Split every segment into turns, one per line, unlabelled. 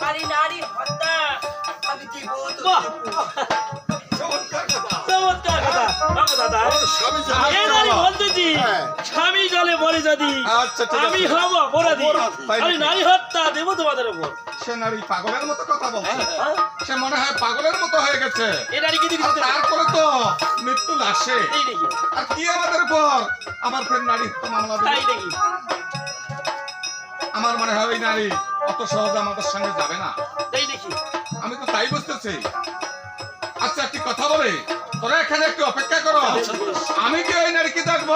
হ্যাঁ
নারী হত্যা। আমি!
চমৎকার কথা।
দাদা।
স্বামী।
বলতেছি।
হ্যাঁ।
স্বামী জলে মরে যদি।
আচ্ছা।
আমি হব অপরাধী। আমি নারী হত্যা দেবো তোমাদের উপর।
সে নারী পাগলের মতো কথা বলছে।
হ্যাঁ?
সে মনে হয় পাগলের মতো হয়ে গেছে। আর তারপরে তো মৃত্যু
নাকি
আর কি আমাদের উপর? আমার ফের নারী হত্যা মামলা
তাই নাকি
আমার মনে হয় ওই নারী অত সহজে আমাদের সঙ্গে যাবে না। আমি তো তাই বুঝতেছি। আচ্ছা একটি কথা বলি। তোরা এখানে একটু অপেক্ষা করো। আমি কি ওই নারীকে দেখব?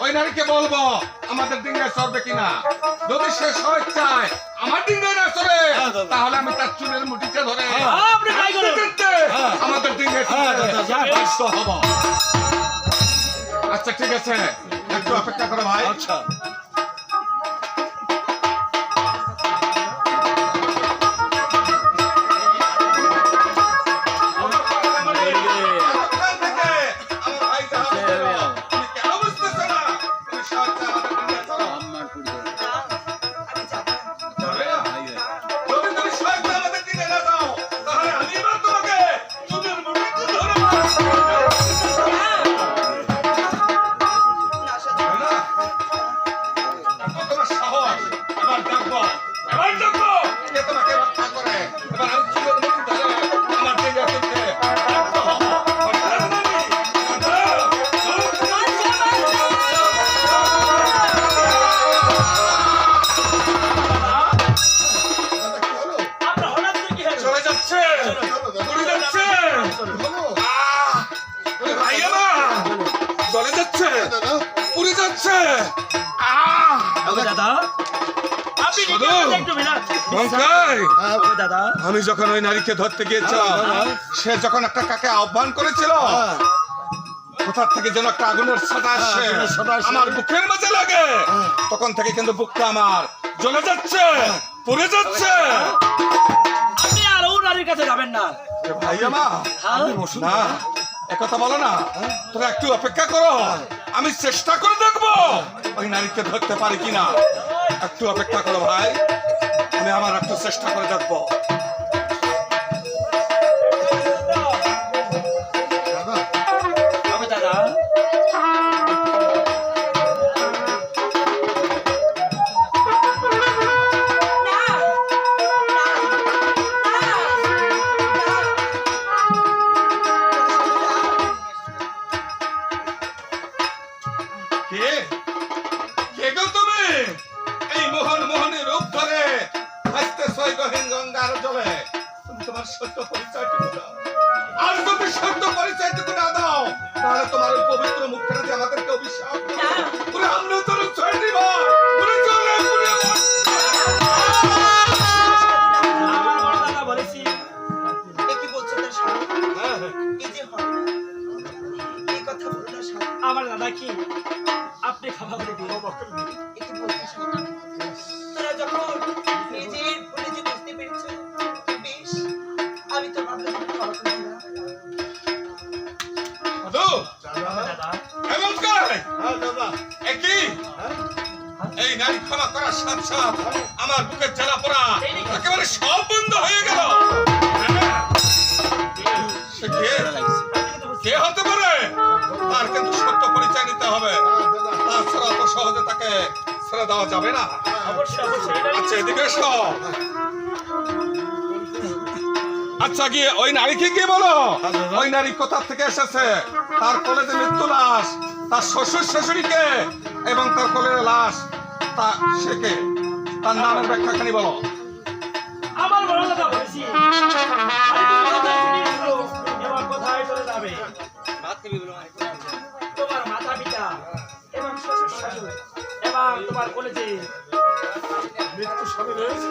ওই নারীকে বলব আমাদের ডিঙ্গায় চড়বে কিনা? যদি সে স্বেচ্ছায় আমার ডিঙ্গায় না চড়ে
হ্যাঁ,
তাহলে আমি তার চুলের মুঠিটা ধরে
হ্যাঁ,
হ্যাঁ।
আমাদের ডিঙ্গায় আচ্ছা ঠিক আছে। একটু অপেক্ষা করো ভাই।
আচ্ছা।
যাচ্ছে। উড়ে যাচ্ছে। চলে যাচ্ছে। উড়ে যাচ্ছে।
দাদা।
আমি যখন ওই নারীকে ধরতে গিয়েছিলাম সে যখন একটা কাকে আহ্বান করেছিল কোথার থেকে যেন একটা আগুনের সাদা
সাদা আসছে।
আমার বুকের মাঝে লাগে। তখন থেকে কিন্তু বুকটা আমার জ্বলে যাচ্ছে পুড়ে যাচ্ছে।
নারীর কাছে যাবেন না।
এ ভাই
হ্যাঁ?
না একথা বলো না। তোরা একটু অপেক্ষা করো। আমি চেষ্টা করে দেখব ওই নারীকে ধরতে পারি কিনা। একটু অপেক্ষা করো ভাই। আমি আমার একটু চেষ্টা করে দেখব। কে? কে গো তুমি? এই মোহন মোহনী রূপ ধরে হাসতে সই গহীন গঙ্গার জলে। তুমি তোমার সত্য পরিচয়টুকু দাও। আর তুমি সত্য পরিচয়টুকু না দাও তাহলে তোমার ওই পবিত্র মুখখানে যে আমাদেরকে অভিশাপ
না
আমরা তোর ছয় দিবা
আমার
বুকের জ্বালা পড়া। একেবারে সব বন্ধ হয়ে গেল। কে হতে পারে তার কিন্তু সত্য পরিচয় নিতে হবে তাছাড়া তো সহজে তাকে ছেড়ে দেওয়া যাবে না আচ্ছা এদিকে এসো। আচ্ছা গিয়ে ওই নারীকে গিয়ে বলো? ওই নারী কোথা থেকে এসেছে? তার কোলে যে মৃত্যু লাশ, তার শ্বশুর শাশুড়িকে এবং তার কোলের লাশ, তা সে কে? তার নামের ব্যাখ্যাখানি বলো।
তোমার কলেজে
মৃত্যু স্বামী রয়েছে,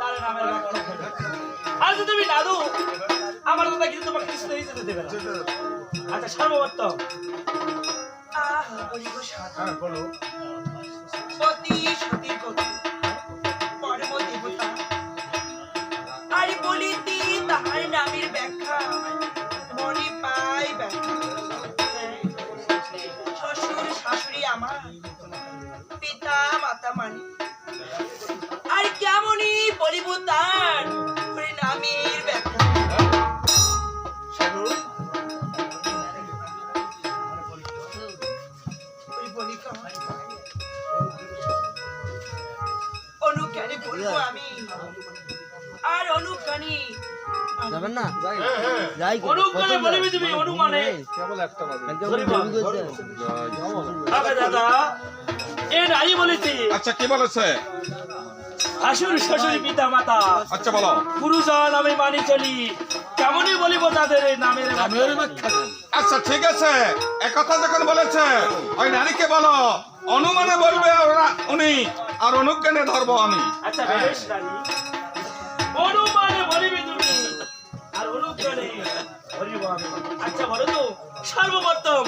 তার নামের ব্যাখ্যা। আর যদি তুমি দাদু আমার দাদা কিন্তু তোমাকে কিছু যেতে দেবে না। আচ্ছা
আহ
হ্যাঁ বলো।
সতী
যাই।
অনুজ্ঞানে বলিবি তুমি অনুমানে আগে দাদা এ নারী বলেছে।
আচ্ছা কি বলেছে?
শাশুড়ি শ্বশুর পিতা মাতা।
আচ্ছা বলো।
গুরুজন আমি মানি চলি। কেমনই বলিব তাদের এই নামের
আচ্ছা ঠিক আছে। একথা যখন বলেছে ওই নারীকে বলো। অনুমানে বলবে ওরা- উনি। আর অনুজ্ঞানে ধরবো আমি।
আচ্ছা বেশ আচ্ছা বলো তো সর্বপ্রথম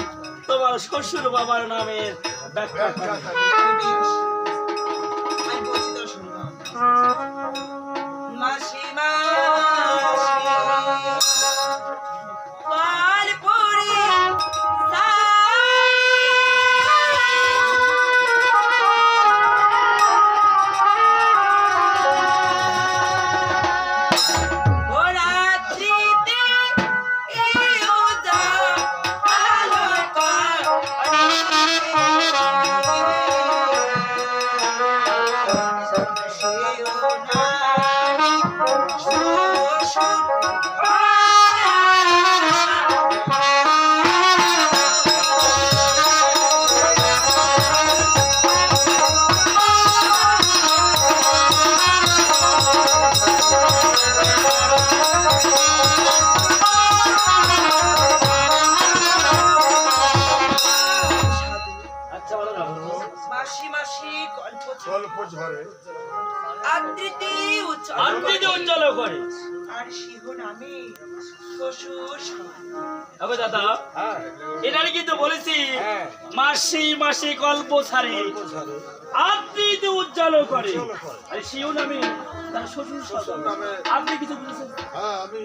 তোমার শ্বশুর বাবার নামের ব্যাখ্যা
গল্প
ঝরে
আবৃত্তি উচ্চারণ
আনন্দিত উজ্জ্বল করে।
আর শিহন আমি শ্বশুর সমান।
দাদা
হ্যাঁ।
এনারে কিন্তু বলেছি
হ্যাঁ।
মাসি মাসি গল্প ছাড়ে
ঝরে
আবৃত উজ্জ্বল করে। আর নামে তার শ্বশুর আপনি কিছু বলেছেন?
হ্যাঁ আমি।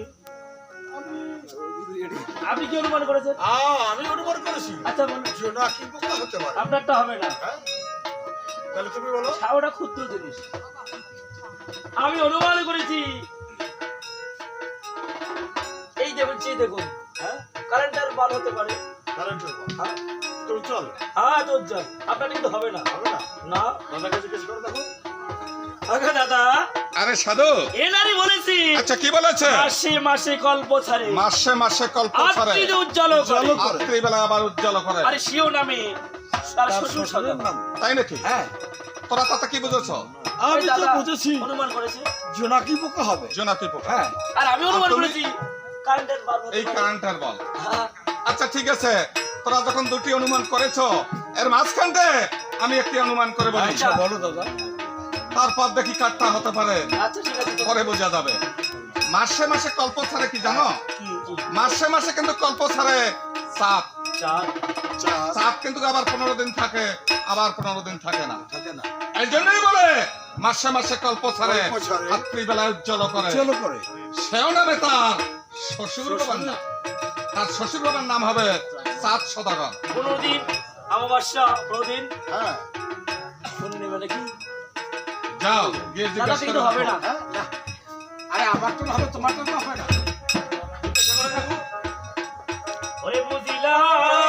আপনি কি অনুমান করেছেন?
আ, আমি অনুমান করেছি।
আচ্ছা বলুন। আপনারটা হবে না।
হ্যাঁ। তাহলে তুমি বলো।
ওটা ক্ষুদ্র জিনিস। আমি অনুমান করেছি। এই দেখুন চেয়ে দেখুন।
হ্যাঁ?
কারেন্টার বাল হতে পারে।
কারেন্টের বল। হ্যাঁ? তুমি চল
হ্যাঁ তো উজ্জ্বল। আপনার কিন্তু হবে না।
হবে না?
না?
দাদাকে জিজ্ঞেস করে দেখো।
আগে দাদা।
আরে সাধু।
এনারই বলেছি।
আচ্ছা কি বলেছে?
মাসে মাসে গল্প ছাড়ে।
মাসে মাসে কল্প ছাড়ে।
আত্মীয় উজ্জ্বল করে।
রাত্রিবেলা আবার উজ্জ্বল করে।
আরে সিও নামে। তার শ্বশুর
তাই নাকি?
হ্যাঁ।
তোরা তাতে কি বুঝেছ?
আমি তো বুঝেছি। অনুমান করেছি।
জোনাকি পোকা হবে।
জোনাকি পোকা।
হ্যাঁ।
আর আমি অনুমান করেছি কারেন্টের
এই কারেন্টের বল
হ্যাঁ,
আচ্ছা ঠিক আছে। তোরা যখন দুটি অনুমান করেছ এর মাঝখানতে আমি একটি অনুমান করে বলি।
আচ্ছা।
বলো দাদা।
তারপর দেখি কাটটা হতে পারে।
আচ্ছা
পরে বোঝা যাবে। মাসে মাসে কল্প ছাড়ে কি জানো? মাসে মাসে কিন্তু কল্প ছাড়ে সাত
চার।
চার।
কিন্তু আবার পনেরো দিন থাকে আবার পনেরো দিন থাকে না।
থাকে না।
এই জন্যই বলে মাসে মাসে কল্প ছাড়ে রাত্রিবেলায় উজ্জ্বল করে।
করে।
সেও নামে তার শ্বশুর বাবার নাম। তার শ্বশুর বাবার নাম হবে সাত সদাগর।
পনেরো দিন অমাবস্যা পনেরো দিন
হ্যাঁ।
শুনে নেবে নাকি
যাও গিয়ে জিজ্ঞাসা করে।
হবে না।
হ্যাঁ। না। আরে আমার তো হবে তোমার তো হবে না।
ওরে বুঝিলাম।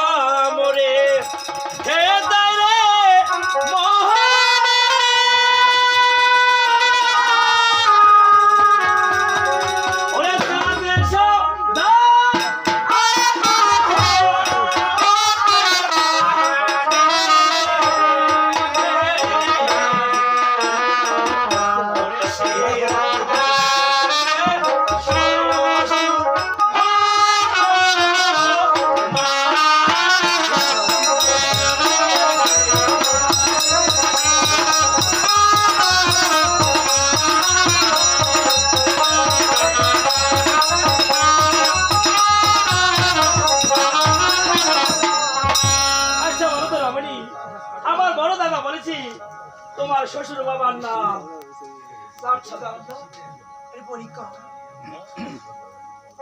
পরীক্ষা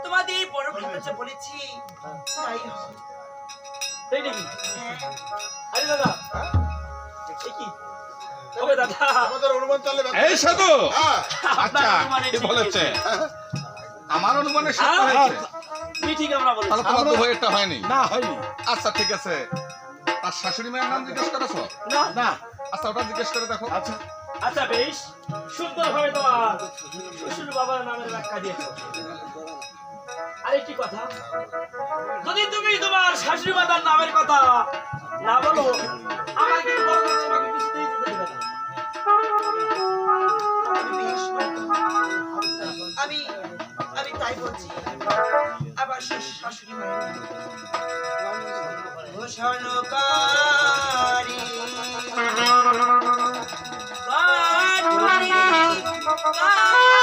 তোমাদের বড় ভাইকে বলেছি তাই
তাই নাকি?
হ্যাঁ।
আরে দাদা কি? ওকে দাদা।
আমাদের অনুমান চলে
এই সাধু!
হ্যাঁ।
আচ্ছা কি বলেছে। আমার অনুমানে সত্য
হ্যাঁ,
হয়েছে?
তুমি ঠিক আমরা বলেছি।
তাহলে তোমার তো হয়েটা হয়নি?
না হয়নি।
আচ্ছা ঠিক আছে। তার শাশুড়ি মায়ের নাম জিজ্ঞেস করেছ?
না।
না।
আচ্ছা ওটা জিজ্ঞেস করে দেখো।
আচ্ছা।
আচ্ছা বেশ। সুন্দরভাবে তোমার শ্বশুর বাবার নামের ব্যাখ্যা দিয়েছ। আরেকটি কথা। যদি তুমি তোমার শাশুড়ি বাবার নামের কথা না বলো,
আমার আমি তাই আবার শাশুড়ি মায়ের ঘোষণকারী বাবা